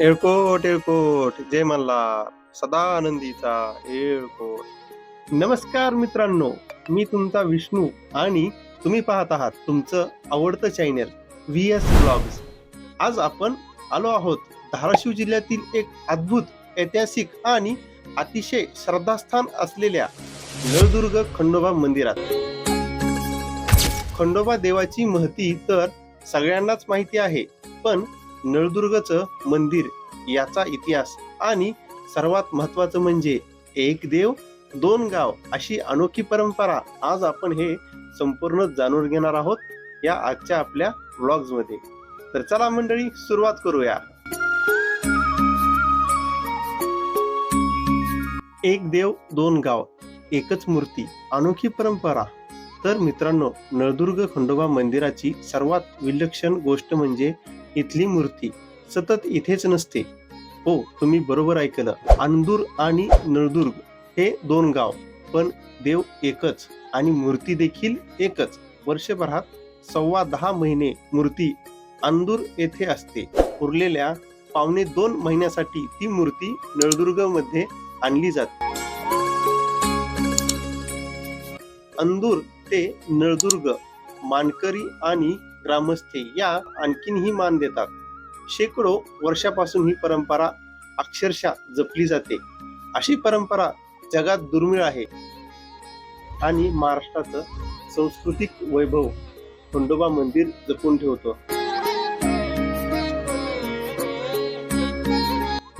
येळकोट येळकोट जय मल्हार सदा आनंदीचा येळकोट नमस्कार मित्रांनो मी तुमचा विष्णू आणि तुम्ही पाहत आहात तुमचं आवडतं चॅनल व्ही एस ब्लॉग्स आज आपण आलो आहोत धाराशिव जिल्ह्यातील एक अद्भुत ऐतिहासिक आणि अतिशय श्रद्धास्थान असलेल्या नळदुर्ग खंडोबा मंदिरात. खंडोबा देवाची महती तर सगळ्यांनाच माहिती आहे पण नळदुर्गचं मंदिर याचा इतिहास आणि सर्वात महत्वाचं म्हणजे एक देव दोन गाव अशी अनोखी परंपरा आज आपण हे संपूर्ण जाणून घेणार आहोत या आजच्या आपल्या व्लॉग्समध्ये तर चला मंडळी सुरुवात करूया. एक देव दोन गाव एकच मूर्ती अनोखी परंपरा. तर मित्रांनो नळदुर्ग खंडोबा मंदिराची सर्वात विलक्षण गोष्ट म्हणजे इथली मूर्ती सतत इथेच नसते. हो तुम्ही बरोबर ऐकलं. अंदूर आणि नळदुर्ग हे दोन गाव पण देव एकच आणि मूर्ती देखील एकच. वर्षभरात सव्वा दहा महिने मूर्ती अंदूर येथे असते. उरलेल्या पावणे दोन महिन्यासाठी ती मूर्ती नळदुर्गमध्ये आणली जाते. अंदूर ते नळदुर्ग मानकरी आणि ग्रामस्थे या आणखीनही मान देतात. शेकडो वर्षापासून ही परंपरा अक्षरशः जपली जाते. अशी परंपरा जगात दुर्मिळ आहे. आणि महाराष्ट्राचं सांस्कृतिक वैभव खंडोबा मंदिर जपून ठेवतो.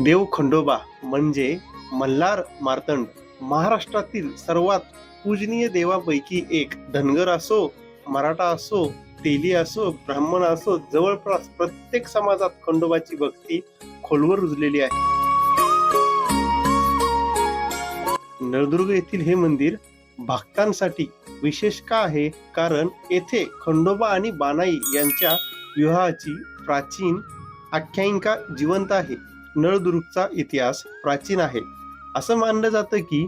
देव खंडोबा म्हणजे मल्हार मार्तंड. महाराष्ट्रातील सर्वात पूजनीय देवापैकी एक धनगर असो मराठा असो तेली असो ब्राह्मण असो जवळपास प्रत्येक समाजात खंडोबाची भक्ती खोलवर रुजलेली आहे. नळदुर्ग येथील हे मंदिर भक्तांसाठी विशेष का आहे? कारण येथे खंडोबा आणि बानाई यांच्या विवाहाची प्राचीन आख्यायिका जिवंत आहे. नळदुर्गचा इतिहास प्राचीन आहे. असं मानलं जातं की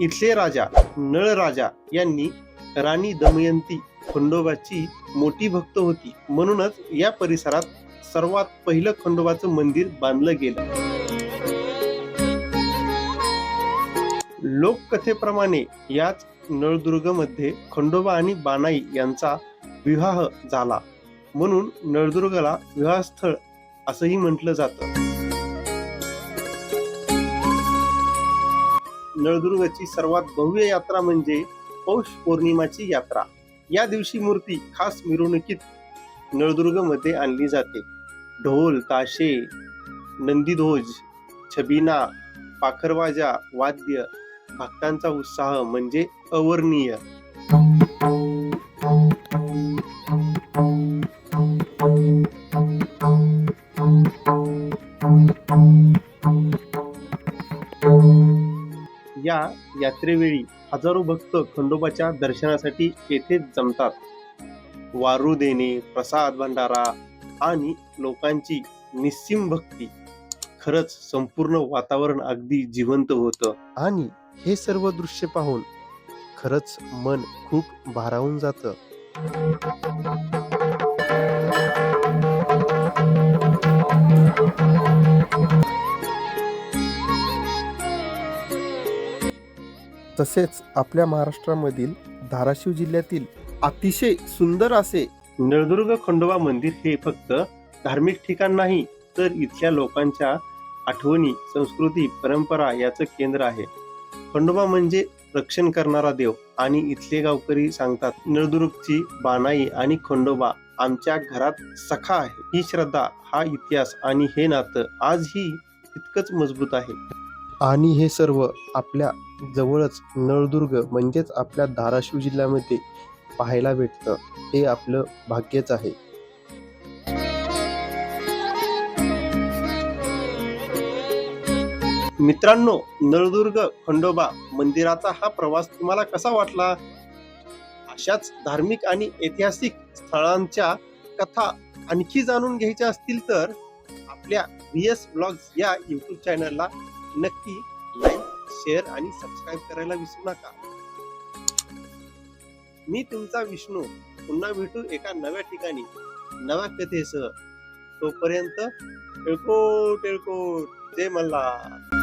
इथले राजा नळ राजा यांनी राणी दमयंती खंडोबाची मोठी भक्त होती. म्हणूनच या परिसरात सर्वात पहिलं खंडोबाचं मंदिर बांधलं गेलं. लोककथेप्रमाणे याच नळदुर्गमध्ये खंडोबा आणि बानाई यांचा विवाह झाला. म्हणून नळदुर्गला विवाहस्थळ असंही म्हटलं जातं. नळदुर्गची सर्वात भव्य यात्रा म्हणजे पौष पौर्णिमाची यात्रा. या दिवशी मूर्ती खास मिरवणुकीत नळदुर्गमध्ये आणली जाते. ढोल ताशे नंदीध्वज छबिना पाखरवाजा वाद्य भक्तांचा उत्साह म्हणजे अवर्णीय. यात्रेवेळी हजारो भक्त खंडोबाच्या दर्शनासाठी येथेच जमतात. वारू देणे प्रसाद भंडारा आणि लोकांची निस्सीम भक्ती. खरंच संपूर्ण वातावरण अगदी जिवंत होतं. आणि हे सर्व दृश्य पाहून खरंच मन खूप भारावून जातं. तसेच आपल्या महाराष्ट्रामधील धाराशिव जिल्ह्यातील अतिशय सुंदर असे नळदुर्ग खंडोबा मंदिर हे फक्त धार्मिक ठिकाण नाही तर इथल्या लोकांच्या आठवणी संस्कृती परंपरा याचं केंद्र आहे. खंडोबा म्हणजे रक्षण करणारा देव आणि इथले गावकरी सांगतात नळदुर्गची बानाई आणि खंडोबा आमच्या घरात सखा आहे. ही श्रद्धा हा इतिहास आणि हे नातं आजही तितकंच मजबूत आहे. आणि हे सर्व आपल्या जवळच नळदुर्ग म्हणजेच आपल्या धाराशिव जिल्ह्यामध्ये पाहायला भेटतं हे आपलं भाग्यच आहे. मित्रांनो नळदुर्ग खंडोबा मंदिराचा हा प्रवास तुम्हाला कसा वाटला? अशाच धार्मिक आणि ऐतिहासिक स्थळांच्या कथा आणखी जाणून घ्यायच्या असतील तर आपल्या व्ही एस ब्लॉग्स या युट्यूब चॅनलला नक्की लाईक शेअर आणि सबस्क्राईब करायला विसरू नका. मी तुमचा विष्णू. पुन्हा भेटू एका नव्या ठिकाणी. नव्या कथेसह. तोपर्यंत टिळकोट टिळकोट. जय मल्हार.